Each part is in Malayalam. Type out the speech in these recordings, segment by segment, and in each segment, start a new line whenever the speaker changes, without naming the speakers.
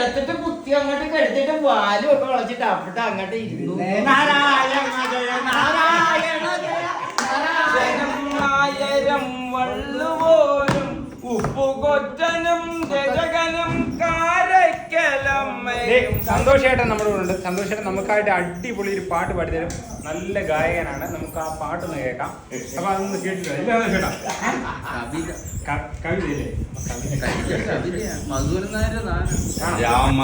എടുത്തിട്ട് കുത്തി അങ്ങോട്ട് കെടുത്തിട്ട് വാലും ഒക്കെ വളച്ചിട്ട് അങ്ങോട്ട് ഇരുന്നു.
നാരായണ ജയ നാരായണ ജയ
നായരം വള്ളുപോലും ഉപ്പുകൊറ്റനും രജകനും കാരക്കലമ്മയും
സന്തോഷേട്ടൻ നമ്മുടെ കൂടെ ഉണ്ട്. സന്തോഷേട്ടൻ നമുക്കായിട്ട് അടിപൊളി ഒരു പാട്ട് പാടിത്തരും നല്ല ഗായകനാണ്. നമുക്ക് ആ പാട്ടൊന്ന് കേൾക്കാം. അപ്പൊ അതൊന്ന് കേട്ടിട്ടില്ല കവിതയില്ലേ
രാമ.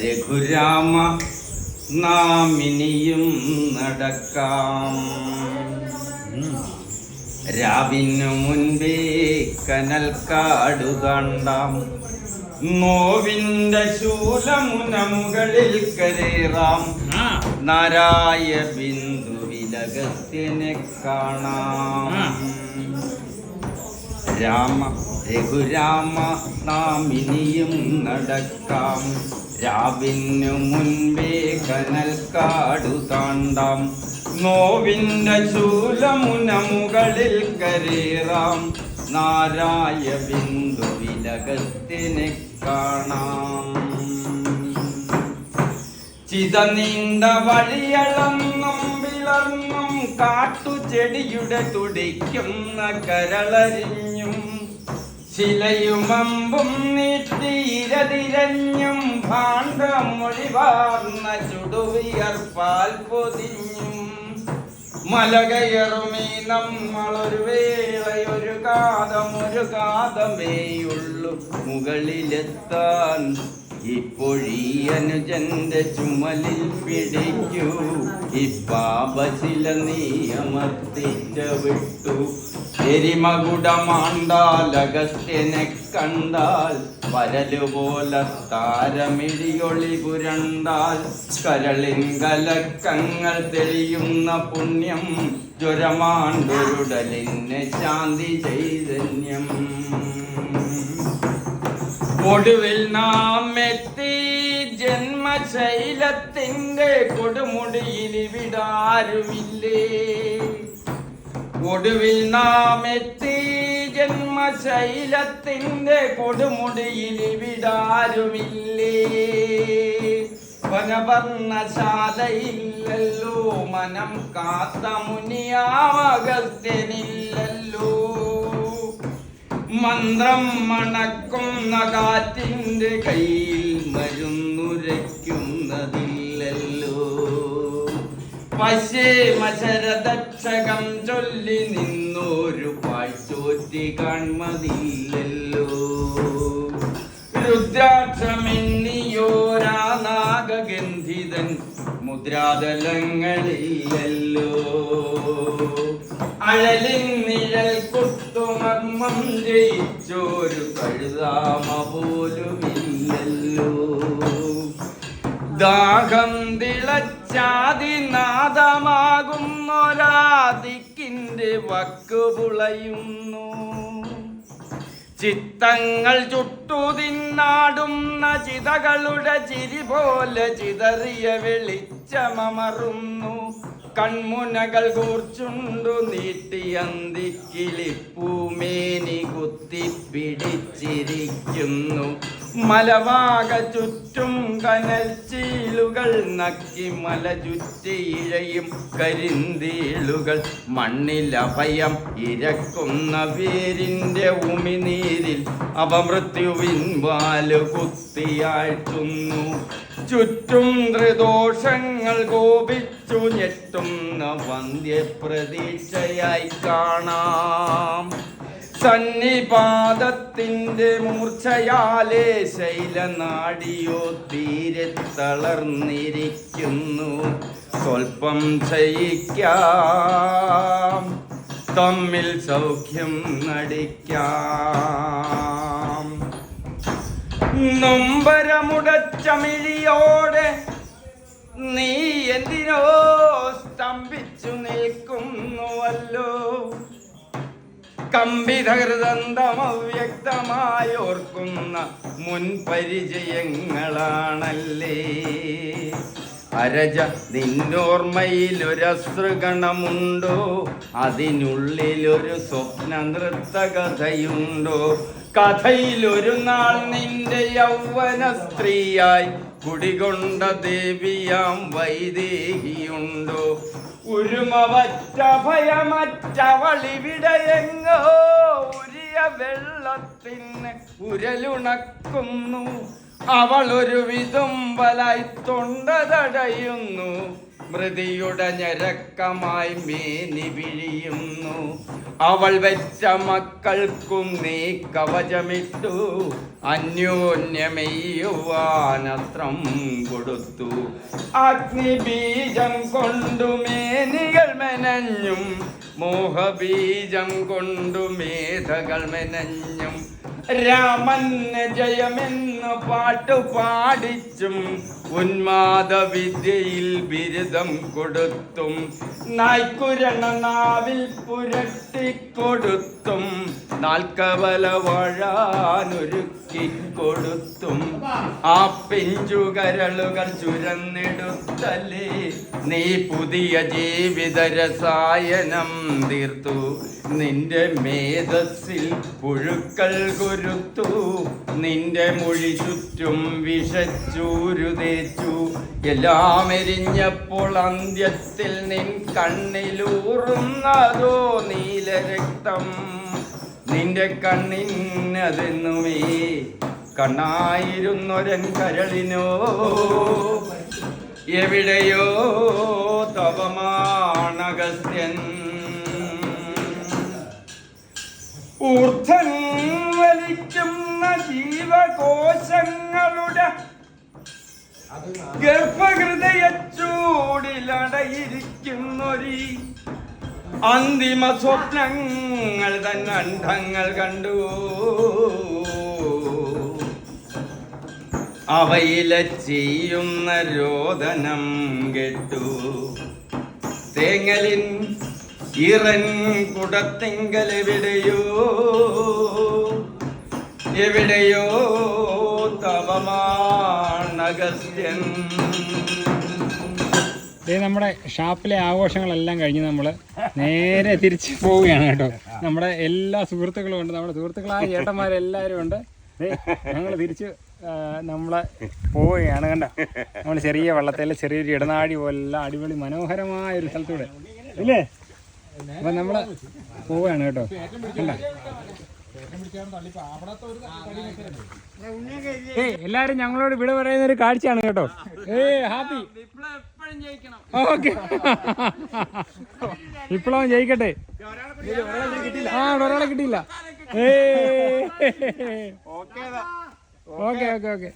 രഘുരാമ നാം ഇനിയും നടക്കാം. രാവിനു മുൻപേ കനൽക്കാടു കണ്ടാം നോവിന്റെ ശൂലമുന മുകളിൽ കരേറാം. നാരായ ബിന്ദു വിലകത്തിനെ കാണാം രാമ രഘുരാമ നാം ഇനിയും നടക്കാം. രാവിനു മുൻപേ കനൽ കാടു താണ്ടാം. നോവിന്റെ ശൂലമുന മുകളിൽ കരേറാം. നാരായ ബിന്ദു വിലകത്തിനെ കാണാം. ചിത നീണ്ട വഴിയളന്നും വിളർന്നും കാട്ടുചെടിയുടെ തുടിക്കുന്ന കരളരിഞ്ഞും ശിലയുമമ്പും നീട്ടിരതിരഞ്ഞും ഭാണ്ഡമൊഴിവാർന്ന ചുടുവിയർപ്പാൽ പൊതിഞ്ഞും മലകയറുമീ നമ്മളൊരു വേളയൊരു കാതം ഒരു കാതമേയുള്ളു മുകളിലെത്താൻ ഇപ്പോഴീ അനുജന്റെ ചുമലിൽ പിടിക്കൂ ഇപ്പാപശില നീ അമർത്തിച്ച വിട്ടു. എരിമകുടമാണ്ടാൽ അഗസ്ത്യനെ കണ്ടാൽ വരലുപോലെ താരമിഴിയൊളി പുരണ്ടാൽ കരളിൻ കലക്കങ്ങൾ തെളിയുന്ന പുണ്യം ജ്വരമാണ്ടൊരുടലിന് ശാന്തി ചൈതന്യം. ഒടുവിൽ നാം എത്തി ജന്മശൈലത്തിന്റെ കൊടുമുടിയിൽ വിടാരുമില്ലേ ഒടുവിൽ നാം എത്തി ജന്മശൈലത്തിന്റെ കൊടുമുടിയിൽ വിടാരുമില്ലേ? വനവർണശാലയില്ലല്ലോ മനം കാത്ത മുനിയാവകസ്ത്യനില്ലല്ലോ മന്ത്രം മണക്കുന്ന കാറ്റിന്റെ കയ്യിൽ മരുന്നുരയ്ക്കുന്നതില്ലല്ലോ. പശ്ചേമശരദക്ഷകം ചൊല്ലി നിന്നൊരു പാഴ്ചോറ്റി കാൺമതില്ലല്ലോ രുദ്രാക്ഷമെന്നിയോരാ നാഗഗന്ധിതൻ മുദ്രാതലങ്ങളില്ലല്ലോ. അഴലിൻ നിഴൽ കുത്തുമർമ്മം ജയിച്ചോരു കഴുതാമ പോലുമില്ലല്ലോ. ദാഹം തിളച്ചാതിനാദമാകുന്നൊരാദിക്കിന്റെ വക്കുപുളയുന്നു ചിത്തങ്ങൾ ചുട്ടു തിന്നാടുന്ന ചിതകളുടെ ചിരി പോലെ ചിതറിയ വെളിച്ചമറുന്നു കൺമുനകൾ കൂർച്ചുണ്ടു നീട്ടിയന്തിക്കിളിപ്പൂമേനി കുത്തിപ്പിടിച്ചിരിക്കുന്നു മലവാക ചുറ്റും കനൽ ചീലുകൾ നക്കി മല ചുറ്റിയിഴയും കരിന്തീളുകൾ. മണ്ണിലഭയം ഇരക്കുന്ന വേരിന്റെ ഉമിനീരിൽ അപമൃത്യുവിൻ വാൽ കുത്തിയാഴ്ത്തുന്നു. ചുറ്റും ത്രിദോഷങ്ങൾ കോപിച്ചു ഞെട്ടുന്ന വന്ധ്യപ്രതീക്ഷയായി കാണാം. സന്നിപാതത്തിന്റെ മൂർച്ചയാലേ ശൈലനാടിയോ തീരെ തളർന്നിരിക്കുന്നു സ്വൽപ്പം ചെയ്യിക്കാം തമ്മിൽ സൗഖ്യം നടിക്കാം. നൊമ്പരമുടച്ചമിഴിയോടെ നീ എന്തിനോ സ്തംഭിച്ചു നിൽക്കുന്നുവല്ലോ. കമ്പിതഹൃദന്തമവ്യക്തമായി ഓർക്കുന്ന മുൻപരിചയങ്ങളാണല്ലേ അരജ നിന്നോർമ്മയിലൊരശ്രുഗണമുണ്ടോ അതിനുള്ളിലൊരു സ്വപ്ന നൃത്തകഥയുണ്ടോ കഥയിലൊരു നാൾ നിന്റെ യൗവന സ്ത്രീയായി കുടികൊണ്ട ദേവിയാം വൈദേഹിയുണ്ടോ? ഉരുമവറ്റ ഭയമറ്റവളിവിടയെങ്ങോ ഉരിയ വെള്ളത്തിന് ഉരലുണക്കുന്നു. അവൾ ഒരു വിതുമ്പലായി തൊണ്ട തടയുന്നു മൃതിയുടെ ഞരക്കമായി മേനി വിഴിയുന്നു. അവൾ വെച്ച മക്കൾക്കും നീ കവചമിട്ടു. അന്യോന്യമെയ്യുവാനത്രം കൊടുത്തു. അഗ്നിബീജം കൊണ്ടു മേനികൾ മെനഞ്ഞും. മോഹബീജം കൊണ്ടു മേധകൾ മെനഞ്ഞും. രാമന് ജയമെന്ന് പാട്ടു പാടിച്ചും ഉന്മാദ വിദ്യയിൽ ബിരുദം കൊടുത്തും നാവിൽ പുരട്ടിക്കൊടുത്തും നാൽക്കവല വാഴാനൊരുക്കി കൊടുത്തും ആ പിഞ്ചുകരളുകൾ ചുരന്നെടുത്തല്ലേ നീ പുതിയ ജീവിത രസായനം തീർത്തു. നിന്റെ മേധസ്സിൽ പുഴുക്കൾ കുരുത്തു നിന്റെ മൊഴി ചുറ്റും വിഷച്ചൂരു തേച്ചു എല്ലാം എരിഞ്ഞപ്പോൾ അന്ത്യത്തിൽ നിൻ കണ്ണിലൂറുന്നതോ നീലരക്തം. നിന്റെ കണ്ണിനതെന്നുമേ കണ്ണായിരുന്നൊരൻ കരളിനോ. എവിടെയോ തപമാണഗസ്ത്യൻ ഊർധൻ വലിക്കുന്ന ജീവകോശങ്ങളുടെ ഗർഭഹൃദയ ചൂടിലടയിരിക്കുന്നൊരീ അന്തിമ സ്വപ്നങ്ങൾ തൻ അണ്ഡങ്ങൾ കണ്ടു. അവയിലെ ചെയ്യുന്ന രോദനം കെട്ടു. തേങ്ങലിൻ ഇറൻ കുടത്തിങ്കൽ എവിടെയോ
നമ്മുടെ ഷാപ്പിലെ ആഘോഷങ്ങളെല്ലാം കഴിഞ്ഞ് നമ്മൾ നേരെ തിരിച്ച് പോവുകയാണ് കേട്ടോ. നമ്മുടെ എല്ലാ സുഹൃത്തുക്കളും ഉണ്ട്. നമ്മുടെ സുഹൃത്തുക്കളായ ചേട്ടന്മാരെല്ലാവരും ഉണ്ട്. ഞങ്ങൾ തിരിച്ച് നമ്മളെ പോവുകയാണ് കണ്ട. നമ്മൾ ചെറിയ വെള്ളത്തിൽ ചെറിയൊരു ഇടനാഴി പോലെ അടിപൊളി മനോഹരമായ ഒരു സ്ഥലത്തൂടെ. ഇല്ലേ? അപ്പം നമ്മൾ പോവുകയാണ് കേട്ടോ. കണ്ട? ഏ എല്ലാരും ഞങ്ങളോട് വിട പറയുന്ന ഒരു കാഴ്ചയാണ് കേട്ടോ. ഏ ഹാപ്പി. ഓക്കെ. വിപ്ലവം ജയിക്കട്ടെ. ആ ഒരാളെ കിട്ടിയില്ല. ഏ ഓക്കെ ഓക്കെ ഓക്കെ.